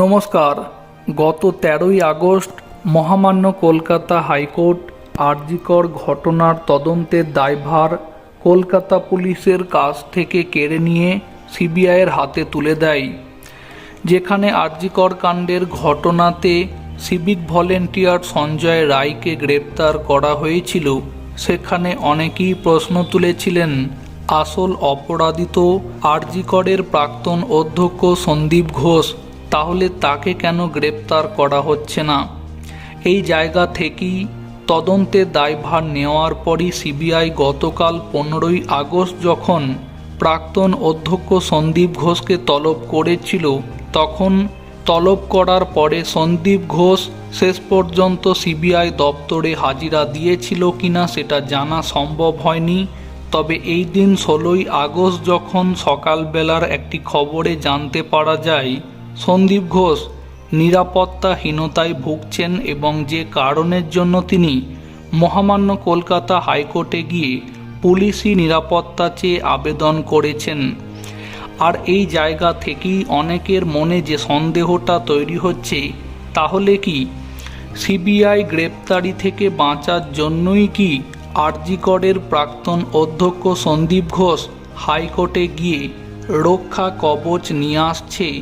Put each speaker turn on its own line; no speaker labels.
নমস্কার। গত তেরোই আগস্ট মহামান্য কলকাতা হাইকোর্ট আরজিকর ঘটনার তদন্তের দায়ভার কলকাতা পুলিশের কাছ থেকে কেড়ে নিয়ে সিবিআইয়ের হাতে তুলে দেয়, যেখানে আরজিকর কাণ্ডের ঘটনাতে সিভিক ভলেন্টিয়ার সঞ্জয় রায়কে গ্রেপ্তার করা হয়েছিল। সেখানে অনেকেই প্রশ্ন তুলেছিলেন, আসল অপরাধী তো আরজিকরের প্রাক্তন অধ্যক্ষ সন্দীপ ঘোষ তাহলে তাকে কেন গ্রেপ্তার করা হচ্ছে না? এই জায়গা থেকেই তদন্তের দায়ভার নেওয়ার পরই সিবিআই গতকাল পনেরোই আগস্ট যখন প্রাক্তন অধ্যক্ষ সন্দীপ ঘোষকে তলব করেছিল, তখন তলব করার পরে সন্দীপ ঘোষ শেষ পর্যন্ত সিবিআই দপ্তরে হাজিরা দিয়েছিল কিনা সেটা জানা সম্ভব হয়নি। তবে এই দিন ষোলোই আগস্ট যখন সকালবেলার একটি খবরে জানতে পারা যায় সন্দীপ ঘোষ নিরাপত্তাহীনতায় ভুগছেন এবং যে কারণের জন্য তিনি মহামান্য কলকাতা হাইকোর্টে গিয়ে পুলিশি নিরাপত্তা চেয়ে আবেদন করেছেন। আর এই জায়গা থেকেই অনেকের মনে যে সন্দেহটা তৈরি হচ্ছে, তাহলে কি সিবিআই গ্রেপ্তারি থেকে বাঁচার জন্যই কি আরজিকরের প্রাক্তন অধ্যক্ষ সন্দীপ ঘোষ হাইকোর্টে গিয়ে রক্ষা কবচ নিয়ে আসছে?